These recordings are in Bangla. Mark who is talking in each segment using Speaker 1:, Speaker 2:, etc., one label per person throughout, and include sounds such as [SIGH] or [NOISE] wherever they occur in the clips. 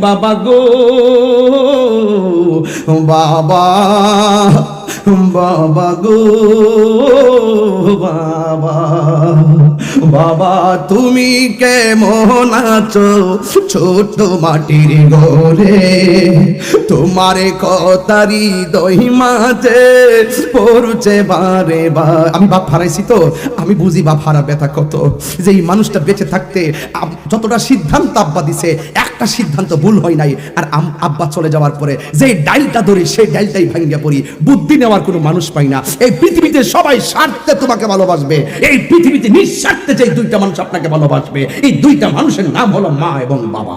Speaker 1: বাবা গো বাবা। বাবা গো, বাবা। বাবা, তুমি কেমন আছো? ছোট মাটির ঘরে তোমার কথারি দই মাঝে পড়ছে বারে বা আমি বাপ হারাইছি তো, আমি বুঝি বাপ হারা ব্যথা কত। যে এই মানুষটা বেঁচে থাকতে যতটা সিদ্ধান্ত আব্বা দিছে, একটা সিদ্ধান্ত ভুল হয় নাই। আর আব্বা চলে যাওয়ার পরে যে ডাইলটা ধরি, সেই ডাইলটাই ভাঙ্গিয়া পড়ি। বুদ্ধি নেওয়ার কোনো মানুষ পাই না। এই পৃথিবীতে সবাই স্বার্থে তোমাকে ভালোবাসবে। এই পৃথিবীতে নিঃস্বার্থে যে দুইটা মানুষ আপনাকে ভালোবাসবে, এই দুইটা মানুষের নাম হলো মা এবং বাবা।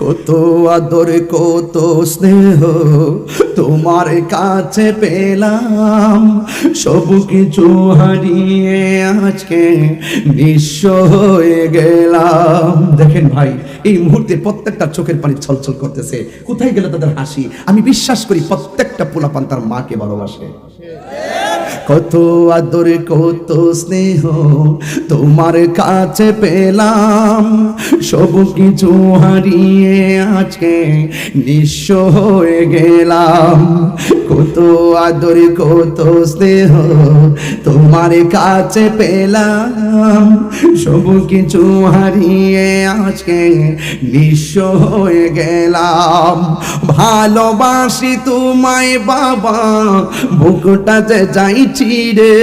Speaker 1: কত আদর, কত স্নেহ তোমার কাছে পেলাম। সব কিছু হারিয়ে আজকে নিঃস্ব হয়ে গেলাম। দেখেন ভাই, এই মুহূর্তে প্রত্যেকটা চোখের পানি ছলছল করতেছে। কোথায় গেল তাদের হাসি? আমি বিশ্বাস করি প্রত্যেকটা পোলাপান তার মাকে ভালোবাসে। কত আদর, কত স্নেহ তোমার কাছে পেলাম। সব কিছু হারিয়ে আজকে নিঃস্ব হয়ে গেলাম। কত আদর, কত স্নেহ তোমার কাছে পেলাম। সব কিছু হারিয়ে আজকে নিঃস্ব হয়ে গেলাম। ভালোবাসি তোমায় বাবা বুকটা যে যাইছি রে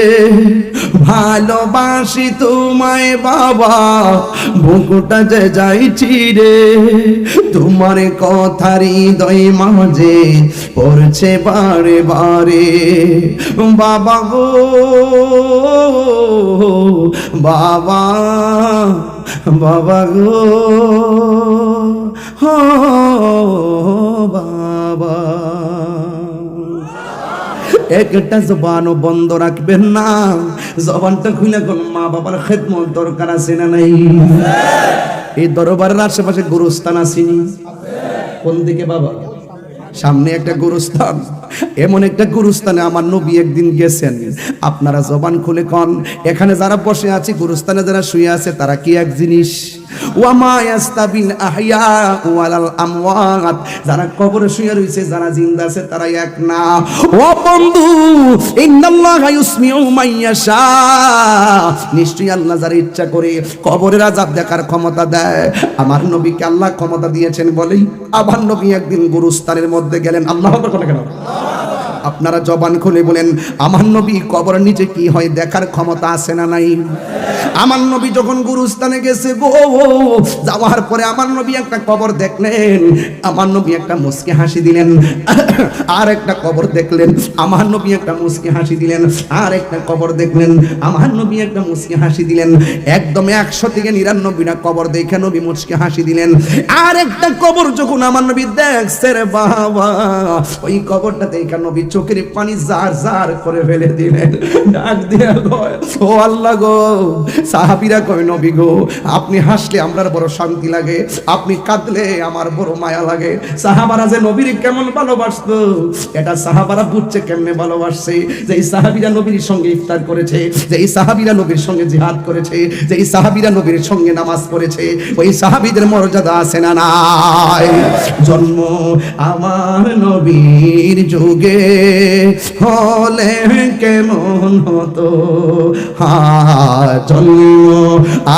Speaker 1: ভালোবাসি তোমায় বাবা বুকটা যে যাইছি রে তোমার কথারি দই মাঝে পড়ছে বারে বারে। বাবা গো, বাবা বাবা গো বাবা। একটা জবানও বন্ধ রাখবেন না। জবানটা খুলে কোন মা বাবার খেদমত দরকার আছে না নাই? এই দরবারের আশেপাশে গুরুস্থান আসেনি কোন দিকে বাবা? সামনে একটা গুরুস্থান। এমন একটা গুরুস্থানে আমার নবী একদিন গেছেন। আপনারা জবান খুলে কন, এখানে যারা বসে আছে, গুরুস্থানে যারা শুয়ে আছে, তারা কি এক জিনিস? ওয়ামা ওয়ালাল আমওয়াত। যারা কবরে শুয়ে যারা জিন্দা আছে তারা এক না। ও বন্ধু, ইন্নাল্লাহা ইউসমিউ মাইয়াশা নিশ্চয়ই আল্লাহ যারা ইচ্ছা করে কবরের আযাব দেখার ক্ষমতা দেয়। আমার নবীকে আল্লাহ ক্ষমতা দিয়েছেন বলেই, আমার নবী একদিন গুরুস্থানের মধ্যে গেলেন। আল্লাহ কেন? আপনারা জবান খুলে বলেন, আমার নবী কবর নিচে কি হয় দেখার ক্ষমতা আছে না নাই? আমার নবী যখন গুরুস্থানে গেছে, গো যাওয়ার পরে আমার নবী একটা কবর দেখলেন, আমার নবী একটা মুসকে হাসি দিলেন, আর একটা কবর দেখলেন, আমার নবী একটা মুসকে হাসি দিলেন, আর একটা কবর দেখলেন, আমার নবী একটা মুসকে হাসি দিলেন। একদম একশো থেকে নিরানব্বইটা কবর দেখে নবী মুসকে হাসি দিলেন। আর একটা কবর যখন আমার নবী দেখছে রে বাবা, ওই কবরটা দেখে নবী চোখের পানি জার জার করে ফেলে দিলেন। ডাক দিয়া ও আল্লাহ গো, সাহাবিরা কয়, নবী গো, আপনি হাসলে আমার বড় শান্তি লাগে, আপনি কাঁদলে আমার বড় মায়া লাগে। সাহাবারা যে নবীর কেমন ভালোবাসতো, এটা সাহাবারা বুঝছে কেমনে ভালোবাসছে। যে এই সাহাবিরা নবীর সঙ্গে ইফতার করেছে, যে এই সাহাবিরা নবীর সঙ্গে জিহাদ করেছে, যে এই সাহাবিরা নবীর সঙ্গে নামাজ পড়েছে, ওই সাহাবিদের মর্যাদা আছে না নাই? জন্ম আমার নবীর যুগে। হলে কেমন হতো? হা জন্ম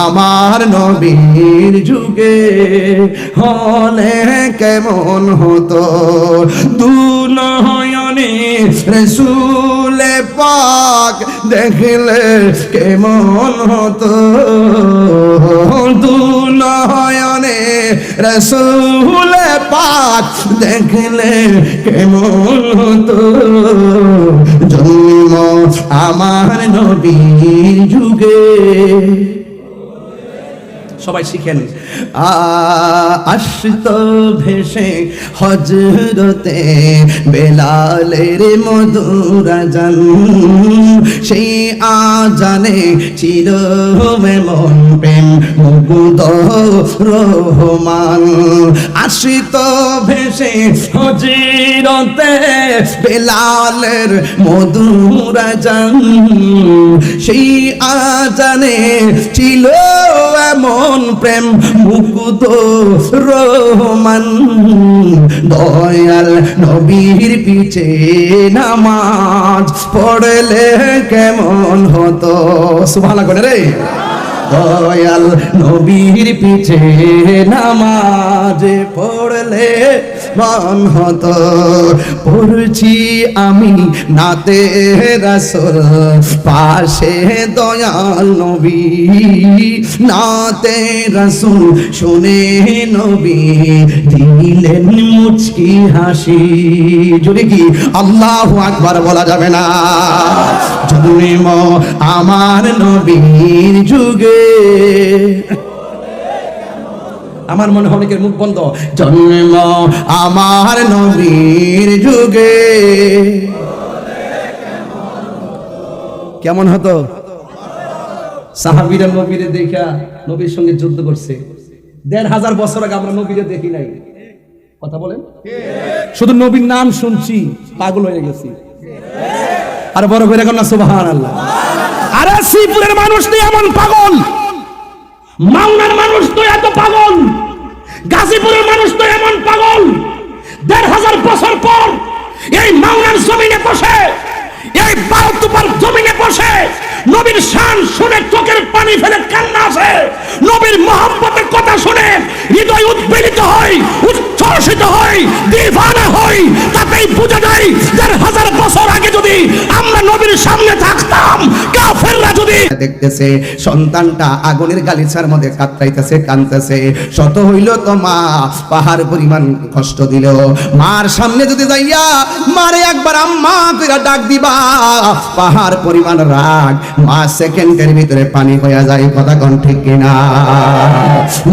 Speaker 1: আমার নবীর যুগে হলে কেমন হতো? দুনয়নে রসুলে পাক দেখলে কেমন হতো? দুনয়নে রসুল পাক দেখলে কেমন হতো? জন্ম আমার নবী যুগে। সবাই শিখেন। আশ্রিত ভেসে হজরতে বেলালের মধুরা জান সেই আজানে চির মন প্রেম মুকুদ রহমান। আশ্রিত ভেসে হজরতে বেলালের মধুরা জান সেই আজানে ছিল এমন প্রেম, মুকুত রহমান। দয়াল নবীর পিছে নামাজ পড়লে কেমন হতো? সুভালা করে রে। দয়াল নবীর পিছে নামাজ পড়লে মন হতো। পড়ছি আমি নাতে রসুল, পাশে দয়াল নবী। নাতে রসুল, শুনে নবী দিলেন মুচকি হাসি। যদি কি আল্লাহ আকবার বলা যাবে না? জন্ম আমার নবীর যুগে আমার মনে হয় অনেকের মুখ বন্ধ। জন্ম আমার নবীর যুগে। কেমন হতো? সাহাবিরা নবীরে দেখা নবীর সঙ্গে যুদ্ধ করছে। দেড় হাজার বছর আগে আমরা নবীরে দেখি নাই। কথা বলেন? শুধু নবীর নাম শুনছি পাগল হয়ে গেছি। আর বড় করে এখন না সুবাহান আল্লাহ
Speaker 2: আরে শ্রীপুরের মানুষ নেই এমন পাগল। মাওনার মানুষ তো এত পাগল। গাজীপুরের মানুষ তো এমন পাগল। দেড় হাজার বছর পর এই মাওনার জমিনে বসে, এই বারোতুপার জমিনে বসে নবীর শান শুনে চোখের পানি ফেলে কান্না আসে। নবীর মহাব্বতের কথা শুনে হৃদয় উদ্বেলিত হয়, উচ্ছ্বসিত হয় দিবানা হয়। তাতেই বোঝা যায়, দেড় হাজার বছর আগে যদি আমরা নবীর সামনে থাকতাম, কাফেররা
Speaker 1: দেখতেছে, সন্তানটা আগুনের গালিচার মধ্যে কানতেছে শত হইল তো মা, পাহাড় পরিমাণ কষ্ট দিল। মার সামনে যদি যাইয়া মারে একবার আম্মা ডাক দিবা, পাহাড় পরিমাণ রাগ, মা সেকেন্ডের ভিতরে পানি হইয়া যায়, কথা কোন ঠিক কিনা?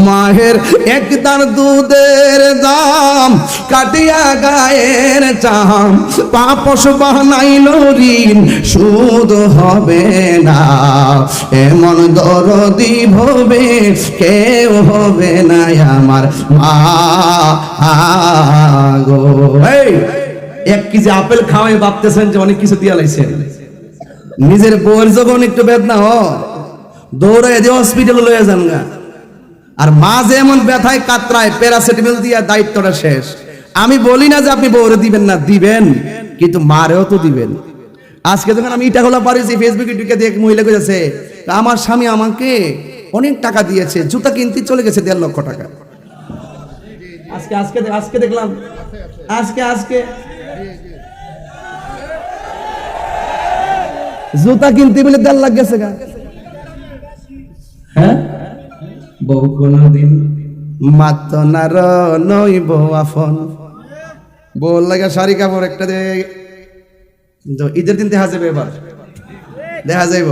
Speaker 1: মায়ের একদার দুধের দাম কাটিয়া গায়ের চাম পাপস বানাইল ঋণ, সুদ হবে না। এমন দরদি ভবে, কেউ হবে না আমার মা গো। এক কেজি আপেল খাওয়াই ভাবতেছেন যে অনেক কিছু দিয়া লাইছেন নিজের বউয়ের যখন একটু বেদনা হ দৌড়াই দিয়ে হসপিটালে লয়ে যান গা। আর মা যেমন ব্যথায় কাতরায় প্যারাসিটামল দিয়া দায়িত্বটা শেষ। আমি বলি না যে আপনি বউরে দিবেন না, দিবেন। কিন্তু মারেও তো দিবেন। আজকে যখন আমি ইটা খোলা পারিছি ফেসবুকে ঢুকে দিয়ে এক মহিলা করেছে আমার স্বামী আমাকে অনেক টাকা দিয়েছে, জুতা কিনতে চলে গেছে দেড় লক্ষ টাকা। আজকে আজকে আজকে দেখলাম, আজকে আজকে। জুতা কিনতে বলে দেড় লাখ গেছে গা। হ্যাঁ? মাত নার নইব আফন বউ লাগে শাড়ি কাপড় একটা দে তো ঈদের দিন দেখা যাবে এবার। দেখা যাইব।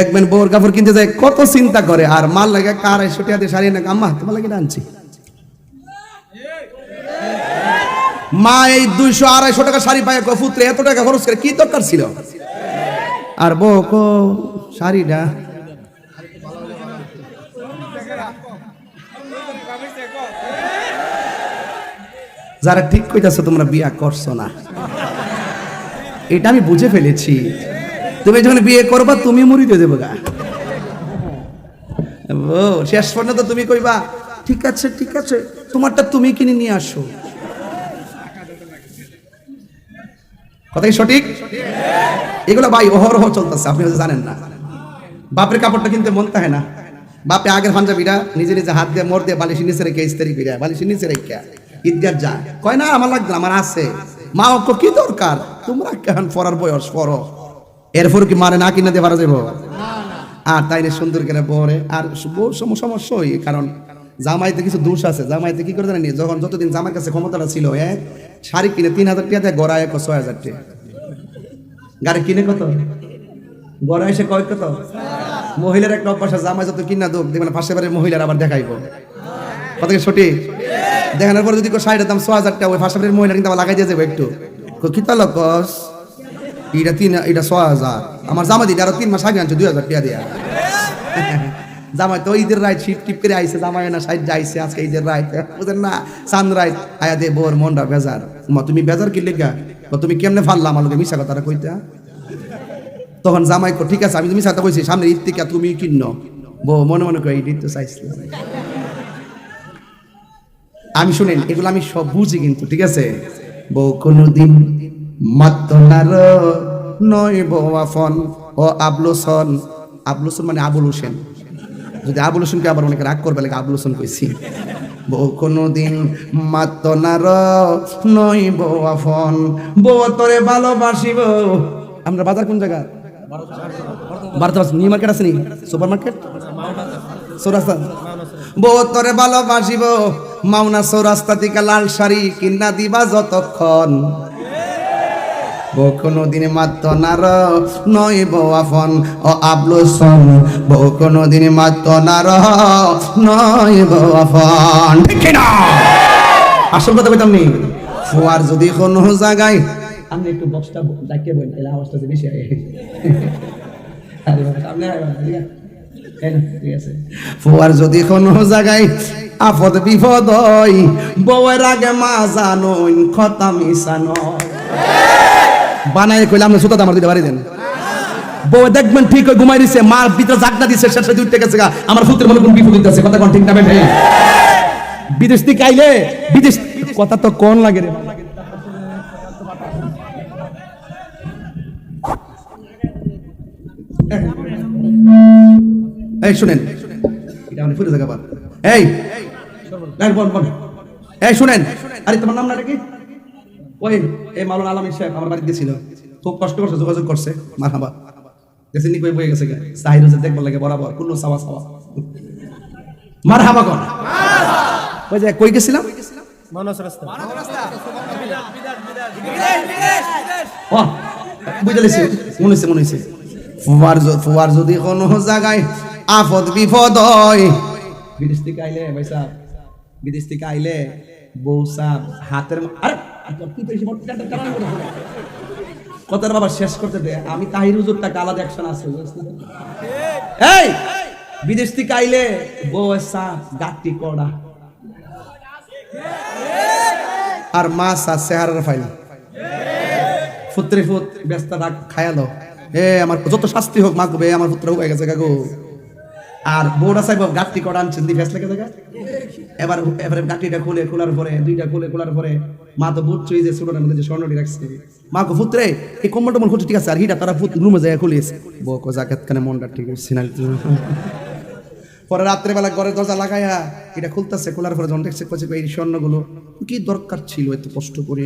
Speaker 1: একবেন বউর কাপড় কিনতে যায়, কত চিন্তা করে। আর মাল লাগে কার টিয়া দিয়ে শাড়ি না আম্মা, তোমার লাগে আনছি। মা এই দুইশো আড়াইশো টাকা শাড়ি পায় কফুত্রে এত টাকা খরচ করে, কি দরকার ছিল? আর বউ কো, শাড়িটা। যারা ঠিক কইতাছো, তোমরা বিয়া করছ না। এটা আমি বুঝে ফেলেছি। তুমি যখন বিয়ে করবা, তুমি মরিতে দেবো গা। ও, শেষ পর্যন্ত তুমি কইবা, ঠিক আছে ঠিক আছে, তোমারটা তুমি কিনে নিয়ে আসো। কথা কি সঠিক? এগুলো ভাই অহরহ চলতেছে, আপনি জানেন না। বাপের কাপড়টা কিনতে মন তাহে না। বাপে আগের পাঞ্জাবিটা নিজে নিজে হাত দিয়ে, মোর দিয়ে বালিশের নিচে রেখে, ইস্তারি করে বালিশের নিচে রেখে, ঈদগার যায়। কয় না, আমার লাগবে আমার আছে। মা অক্ষ কি দরকার? তোমরা কেন পড়ার বয়স পড়ো? এরপর কি মারে না কিনে দিয়ে পারা যাব আর তাইলে সুন্দর করে পরে আর বউ সম- সমস্যা হই কারণ জামাইতে কিছু দোষ আছে। জামাইতে কি করে জানেন যখন যতদিন জামার কাছে ক্ষমতাটা ছিল এক শাড়ি কিনে তিন হাজার টাকা দেয় গড়ায় এক ছয় হাজার টাকা। গাড়ি কিনে কত? গড়া এসে কয় কত? মহিলার একটা অভ্যাস জামাই যত কিনা দোক দেখবেন পাশে বাড়ির মহিলার আবার দেখাইবো। কত সঠিক? দেখানোর পর যদি শাড়ির দাম ছ হাজার টাকা ওই বাড়ির মহিলা কিন্তু আবার লাগাই দিয়ে যাবে একটু। কই, কি তাহলে কস? এটা তিন এটা ছ হাজার। আমার জামা দিদি আরও তিন মাস আগে আনছে দুই হাজার টাকা দিয়া। [LAUGHS] জামাই তো ঈদের রাইট শীত টিপ করে আইছে জামাই না সাইড যাইছে আজকে ঈদের রাইট [LAUGHS] বুঝেন না? সান রাইট আয়া দে বোর মনটা বেজার। মা তুমি বেজার কি বা তুমি কেমনে ফাললা আমার লোকে মিশা কথাটা কইতা? তখন জামাই কো ঠিক আছে আমি তুমি সাথে কইছি সামনে ঈদ থেকে তুমি কিন্ন। বউ মনে মনে করে ঈদ তো চাইছিলাম। আমি শুনেন এগুলো আমি সব বুঝি কিন্তু, ঠিক আছে? বউ কোনদিন মাত্র নার নয় আফন ও আবলুসন আবলুসন মানে আবুল হোসেন। যদি আবুল হোসেনকে আবার অনেকে রাগ করবে লাগে আবুল হোসেন কইছি। বউ কোনদিন মাত্র নার নয় আফন বউ তোরে ভালোবাসিব। আমরা বাজার কোন জায়গা? ভারত নিউ মার্কেট আছে নি? Super market? সৌরাস্তা। বউ তোরে ভালোবাসিব। মাওনা সৌরাস্তা থেকে লাল শাড়ি কিনা দিবা যতক্ষণ। বউ কোনো দিনে মাত্র নার নয় বউ আফন ও আবলুসন বউ কোনো দিনে মাত্র নার নয় বউ আফন ঠিক না আসল কথা কইতাম নি ফুয়ার যদি কোনো জায়গায় আমি একটু বক্সটা ডাকিয়ে বলেন তাহলে আওয়াজটা বেশি ঠিক আছে। ফুয়ার যদি কোনো জায়গায় আফদ বিপদ হয় বউয়ের আগে মা জানুন খতা মিশানো বানাই কইলাম না সুতা আমার দিতে পারি দেন। বউ দেখবেন ঠিক ওই ঘুমাই দিছে, মার ভিতরে জাগনা দিছে শেষে উঠতে গেছে আমার ফুতের মনে কোন বিপদ দিতেছে কথা কোন ঠিক না বেঠে? বিদেশ থেকে আইলে, বিদেশ কথা তো কোন লাগে রে? এই শুনেন। এটা মানে ফুটে পার এই এই বল বল এই শুনেন। আরে তোমার নাম না কি ওই এই মালুন আলমী সাহেব আমার বাড়িতে খুব কষ্ট করছে যোগাযোগ করছে মারহাবা গেছে নি কই বয়ে গেছে গে। সাহির যে দেখবার লাগে বরাবর কোনো সাওয়া সাওয়া। মারহাবা কোন ওই যে কই গেছিলাম? ও বুঝে লিছি মনে হইছে মনে হইছে। ফুয়ার ফুয়ার যদি কোনো জায়গায় আফদ বিপদ হয় বিদেশ থেকে আইলে ভাই সাহেব বিদেশ থেকে আইলে বউ সাহেব হাতের। কথার বাবা শেষ করতে দে। আমি তাহির হুজুর টাকা আলাদা অ্যাকশন আছে না? এই, বিদেশ থেকে আইলে বউ সাহেব গাটি কড়া। আর মাছ আর চেহারার ফাইল। ফুত্রে ফুত, ব্যস্ত খায়ালো এ, আমার যত শাস্তি হোক মা কবে আমার পুত্র হয়ে গেছে, কাকু। আর বউরা সাহেব গাঠটি করা আনছেন দি ফেস লেগে জায়গা এবার এবারে গাঠিটা খুলে, খোলার পরে, দুইটা খুলে, খোলার পরে, মা তো চুই যে ছোটটার মধ্যে যে স্বর্ণটি রাখছে। মা কো পুত্রে এই কম্বল টম্বল খুলছে ঠিক আছে? আর হিটা তারা পুত রুমে যায় খুলিয়েছে। বউ কো জাকাত কানে মনটা ঠিক আছে না পরে রাত্রে বেলা ঘরে দরজা লাগাইয়া এটা খুলতেছে, খোলার পরে যখন দেখছে কচ্ছে এই স্বর্ণগুলো কি দরকার ছিল এত কষ্ট করে?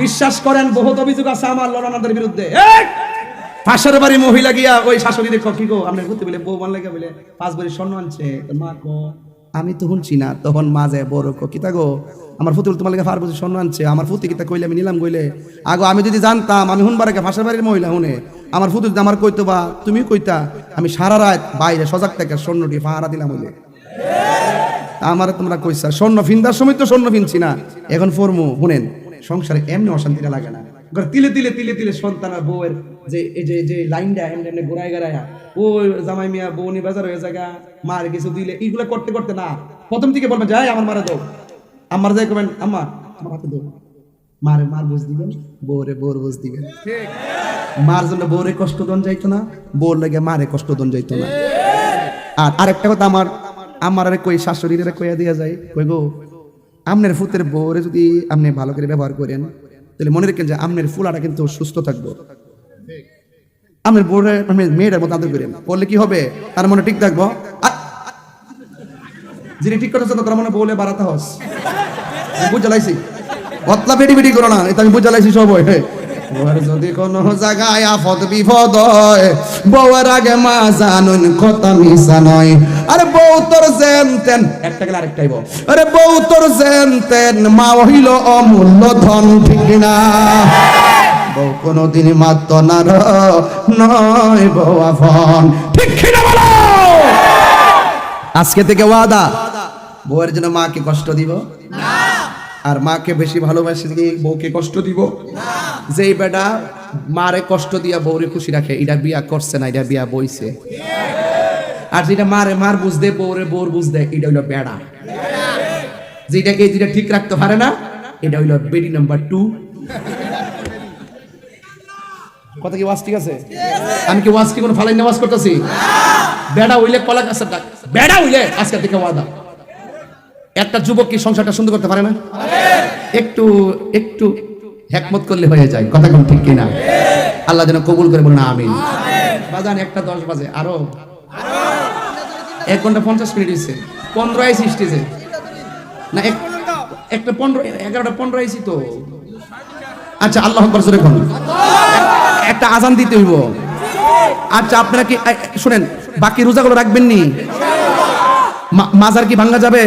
Speaker 1: বিশ্বাস করেন, বহুত অভিযোগ আছে আমার লড়ানাদের বিরুদ্ধে! পাশের বাড়ি মহিলা গিয়া ওই শাশুড়ি দেখো, কি গো, আপনার ঘুরতে বলে, বউ বানলে বলে, পাঁচ বাড়ি স্বর্ণ আনছে। মা কো। আমি তো শুনছি না, তখন মা যায়, বড় কো, কিতা গো, আমার ফুতুল তোমার লেগে ফার বছর স্বর্ণ আনছে, আমার ফুতি কিতা কইলে, আমি নিলাম কইলে। আগো, আমি যদি জানতাম, আমি হুনবার আগে পাশের বাড়ির মহিলা হুনে আমার ফুতুল আমার কইতো বা, তুমি কইতা, আমি সারা রাত বাইরে সজাগ থেকে স্বর্ণটি ফাহারা দিলাম হইলে আমার তোমরা কইছা স্বর্ণ ফিন্দার সময় তো স্বর্ণ ফিনছি না, এখন ফরমু শুনেন, সংসারে এমনি অশান্তিটা লাগে না। তিলে তিলে তিলে তিলে সন্তান আর বউয়ের যে এই যে যে লাইনটা এমনি এমনি ঘুরায় গড়ায় ও জামাই মিয়া বউ নি বাজার হয়ে জায়গা মার কিছু দিলে এইগুলা করতে করতে না প্রথম থেকে বলবেন যাই আমার মারা দাও আমার যাই করবেন আম্মা আমার হাতে দাও মারে মার বুঝ দিবেন বউরে বউর বুঝ দিবেন। মার জন্য বউরে কষ্ট দন যাইতো না বউর লাগে মারে কষ্ট দন যাইতো না। আর আরেকটা কথা আমার আমার আরে কই শাশুড়িরে কইয়া দিয়া যায় কই গো আমনের ফুতের বউরে যদি আপনি ভালো করে ব্যবহার করেন তাহলে মনে রাখেন যে আমের ফুলাটা কিন্তু সুস্থ থাকব। আমের বউরে মেয়েটার মতো আদর করেন। করলে কি হবে? তার মনে ঠিক থাকব? যিনি ঠিক করেছে তার মনে বলে বাড়াতে হস। বুঝে লাইছি বদলা বেডি বেডি করো না, এটা আমি বুঝে লাইছি সব হ্যাঁ বউয়ের যদি কোনো জায়গায় আফত, বিপদ হয়, বউয়ের আগে মা জানুন কথা মিশা নয়। আরে বউ তোর জেন তেন, একটা গেলে আরেকটাই বউ আরে বউ তোর জেন তেন, মা হইল অমূল্য ধন, ঠিক না বউ কোনোদিন মাত্র না নয় বউ আফন, ঠিক বলো? আজকে থেকে ওয়াদা, বউয়ের জন্য মাকে কষ্ট দিব? আর মাকে বেশি ভালোবাসি কি বউকে কষ্ট দিব। যেই বেটা মারে কষ্ট দিয়া বউরে খুশি রাখে, এটা বিয়া করছে না, এটা বিয়া বইছে। আর যেটা মারে মার বুঝদে বউরে বউর বুঝদে এটা হইল বেড়া। যেটা এই যেটা ঠিক রাখতে পারে না, এটা হইল বেডি নাম্বার টু। কথা কি ওয়াজ ঠিক আছে? আমি কি ওয়াজ কি কোনো ফালাই নামাজ করতেছি? বেড়া হইলে কলা ডাক বেড়া হইলে আজকে থেকে ওয়াদা। একটা যুবক কি সংসারটা সুন্দর করতে পারে না? একটু একটু হেকমত করলে হয়ে যায়। কথা কোন ঠিক কিনা? আল্লাহ যেন কবুল করে বলুন, আমিন। বাজান, একটা দশ বাজে। আরও? এক ঘণ্টা পঞ্চাশ মিনিট হয়েছে পনেরো আইসি স্টেজে। না একটা পনেরো, এগারোটা পনেরো আইসি তো। আচ্ছা আল্লাহ আকবর, জোরে একটা আজান দিতে হইব। আচ্ছা আপনারা কি শুনেন, বাকি রোজাগুলো রাখবেন নি? মাজার কি ভাঙ্গা যাবে?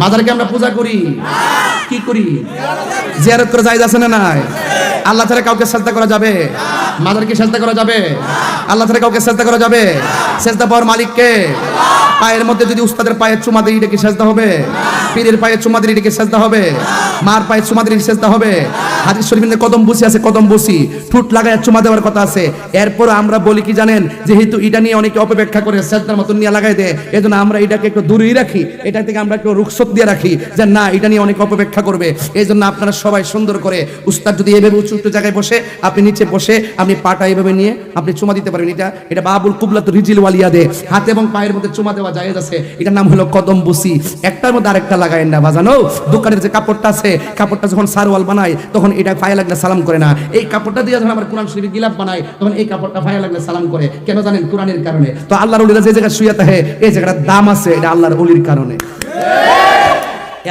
Speaker 1: মাজারকে আমরা পূজা করি। কি করি? জিয়ারত করে যাই আছে না নাই? আল্লাহ ছাড়া কাউকে সাজদা করা যাবে? মাজারকে সাজদা করা যাবে? আল্লাহ ছাড়া কাউকে সাজদা করা যাবে? সাজদা পাওয়ার মালিককে? পায়ের মধ্যে যদি উস্তাদের পায়ের চুমা দিই এটা কি সাজদা হবে? পীরের পায়ের চুমা দিয়ে এটাকে সাজদা হবে। মার পায়ের চুমা দিয়ে সাজদা হবে। হাদিস শরীফের কদম বসি আছে, কদম বসি। ঠুট লাগায় চুমা দেওয়ার কথা আছে। এরপর আমরা বলি কি জানেন, যেহেতু এটা নিয়ে অনেকে অপব্যাখ্যা করে সাজদার মতন নিয়ে লাগাই দেয়, এজন্য আমরা এটাকে একটু দূরেই রাখি। এটা থেকে আমরা একটু রুখসত দিয়ে রাখি যে না, এটা নিয়ে অনেক অপব্যাখ্যা করবে। এই জন্য আপনারা সবাই সুন্দর করে উস্তাদ যদি এভাবে উঁচু উঁচু জায়গায় বসে, আপনি নিচে বসে আপনি পাটা এভাবে নিয়ে আপনি চুমা দিতে পারবেন এটা এটা বাবুল কুবলাত রিজিল ওয়ালিয়া দে। হাতে এবং পায়ের মধ্যে চুমা দেওয়া যায় আছে। এটার নাম হলো কদম বুসি। একটার মধ্যে আরেকটা লাগায় না বাজানো। দোকানের যে কাপড়টা আছে, কাপড়টা যখন সারওয়াল বানায়, তখন এটা পায়ে লাগলে সালাম করে না। এই কাপড়টা দিয়ে যখন আমার কোরআন শরীফের গিলাপ বানায়, তখন এই কাপড়টা পায়ে লাগলে সালাম করে। কেন জানেন? কোরআনের কারণে। তো আল্লাহর উলিরা যে জায়গায় শুয়ে থাকে, এই জায়গাটার দাম আছে, এটা আল্লাহর উলির কারণে।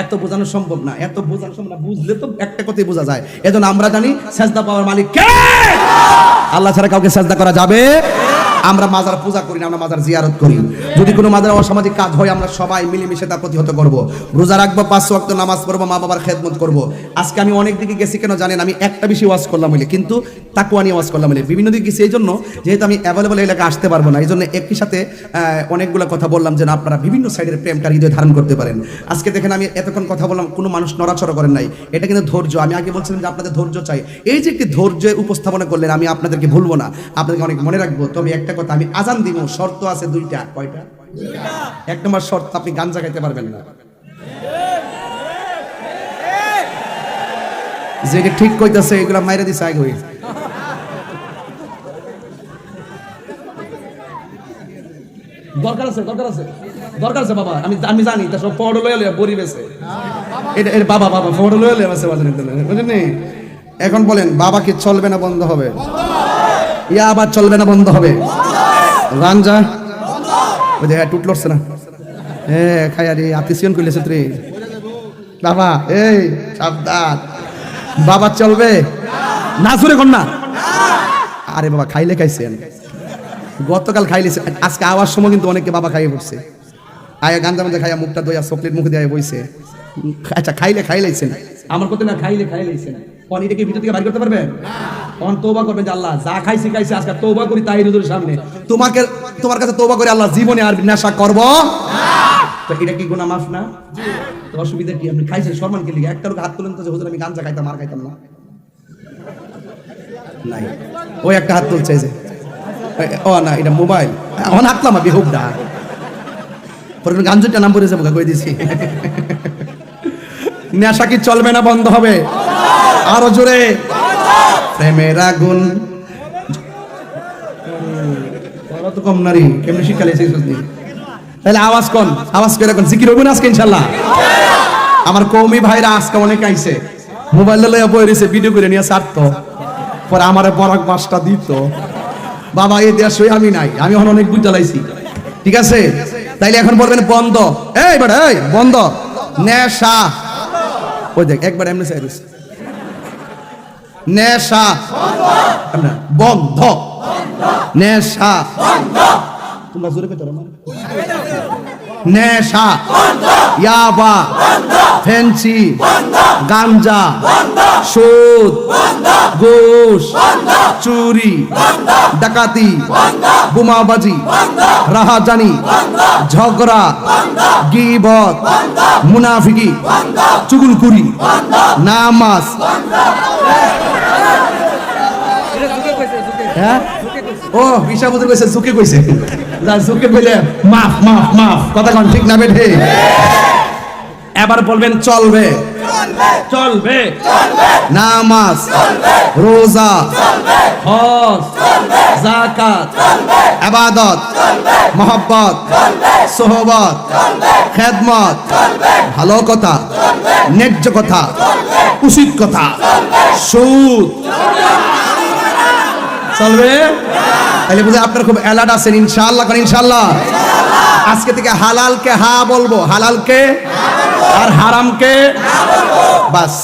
Speaker 1: এত বোঝানো সম্ভব না, এত বোঝানো সম্ভব না। বুঝলে তো একটা কথাই বোঝা যায়। এজন্য আমরা জানি, সেজদা পাওয়ার মালিক কে? আল্লাহ ছাড়া কাউকে সেজদা করা যাবে আমরা মাজার পূজা করি না, আমরা মাজার জিয়ারত করি। যদি কোনো মাজার অসামাজিক কাজ হয়, আমরা সবাই মিলেমিশে তা প্রতিহত করব। রোজা রাখব, পাঁচ ওয়াক্ত নামাজ পড়ব, মা বাবার খেদমত করব। আজকে আমি অনেক দিকে গেছি কেন জানেন, আমি একটা বেশি ওয়াজ করলাম বলে কিন্তু তাকুয়া নিয়ে ওয়াজ করলাম বলে বিভিন্ন দিকে গেছি এই জন্য যেহেতু আমি অ্যাভেলেবল এলাকায় আসতে পারব না এই জন্য একই সাথে অনেকগুলো কথা বললাম যেন আপনারা বিভিন্ন সাইডের প্রেমটা হৃদয় ধারণ করতে পারেন। আজকে দেখেন আমি এতক্ষণ কথা বললাম, কোনো মানুষ নড়াচড়া করেন নাই। এটা কিন্তু ধৈর্য। আমি আগে বলছিলাম যে আপনাদের ধৈর্য চাই। এই যে একটি ধৈর্য উপস্থাপনা করলেন, আমি আপনাদেরকে ভুলবো না। আপনাদেরকে অনেক মনে রাখব। তবে একটা কথা আমি আজান দিব শর্ত আছে দুইটা কয়টা? এক নম্বর শর্ত আপনি গাঞ্জা খাইতে পারবেন না। যেটা ঠিক কইতাছে এগুলা মাইরে দিছে আগে হই। দরকার আছে দরকার আছে। দরকার আছে বাবা। আমি আমি জানি তা সব পড়ো লয়ে লয়ে বড়ি বেছে। এটা এটা বাবা বাবা পড়ো লয়ে লয়ে বেছে বাজারে বুঝলেন এখন বলেন বাবা কি চলবে না বন্ধ হবে। ইয়া আবার চলবে না, বন্ধ হবে। গাঞ্জা ওই যে হ্যাঁ টুট লড়ছে না। হ্যাঁ খাই আরে আতিসিয়ন কইলেছে তুই বাবা, এই, সাবধান। বাবা চলবে। না সুরে কন্যা। আরে বাবা, খাইলে খাইছেন। গতকাল খাইলেছে। আজকে আওয়ার সময় কিন্তু অনেকে বাবা খাইয়ে পড়ছে। আয়া গান্দা মধ্যে খাইয়া মুখটা দইয়া চকলেট মুখে দিয়ে বইছে। আচ্ছা খাইলে, খাইলাইছেন। আমার কথা না, খাইলে, খাইলাইছেন। ভিতর থেকে করতে তৌবা করবেন যে আল্লাহ, যা খাইছি খাইছি, আজকে করি তাই সামনে। তোমাকে, তোমার কাছে করে আল্লাহ জীবনে আর নেশা করব তো এটা কি গুনাহ, মাফ না? তো অসুবিধা কি? আপনি খাইছেন সম্মান কে লিগে একটা লোক হাত তুলেন তো যে, হুজুর, আমি গাঞ্জা খাইতাম খাইতাম না। নাই। একটা হাত তুলছে যে। ও, না, এটা মোবাইল। এখন হাতলাম আমি হোক পরে কই দিছি? নেশা কি চলবে না, বন্ধ হবে? আরও জোরে। প্রেমের আগুন। তো কম নারী, কেমনি শিক্ষা তাহলে আওয়াজ আওয়াজ করে জিকির হইব না আজকে, ইনশাল্লাহ? আমার কৌমি ভাইরা আজকে অনেক মোবাইল বই রয়েছে ভিডিও করে নিয়ে পরে আমারে বরাক মাসটা দিত। বাবা, এই দেশ আমি নাই। আমি এখন অনেক বুঝতে লাইছি। ঠিক আছে? তাইলে এখন বলবেন বন্ধ। এই বেটা, এই, বন্ধ। নেশা। ওই দেখ, একবার এমনি নেশা। বন্ধ। নেশা। তোমরা জোরে পেতে? নেশা, ইয়াবা, ফেন্সি, গাঞ্জা সুদ ঘুষ চুরি, ডাকাতি, বোমাবাজি, রাহাজানি, ঝগড়া, গিবত, মুনাফিকি, চুগুলকুরি, নামাজ। হ্যাঁ? ও বুঝে কইছে, ঝুঁকে কইছে। যা ঝুঁকে মাফ মাফ মাফ। কথা কোন ঠিক না বেঠে? এবার বলবেন চলবে।
Speaker 2: চলবে।
Speaker 1: নামাজ রোজা
Speaker 2: হজ
Speaker 1: জাকাত আবাদত মোহব্বত সোহবত খেদমত ভালো কথা ন্যায্য কথা উচিত কথা সুদ। চলবে? তাহলে বুঝে আপনার খুব অ্যালার্ট আছেন ইনশাআল্লাহ করেন ইনশাআল্লাহ। আজকে থেকে হালালকে হা বলব। হালালকে আর হারামকে বাস।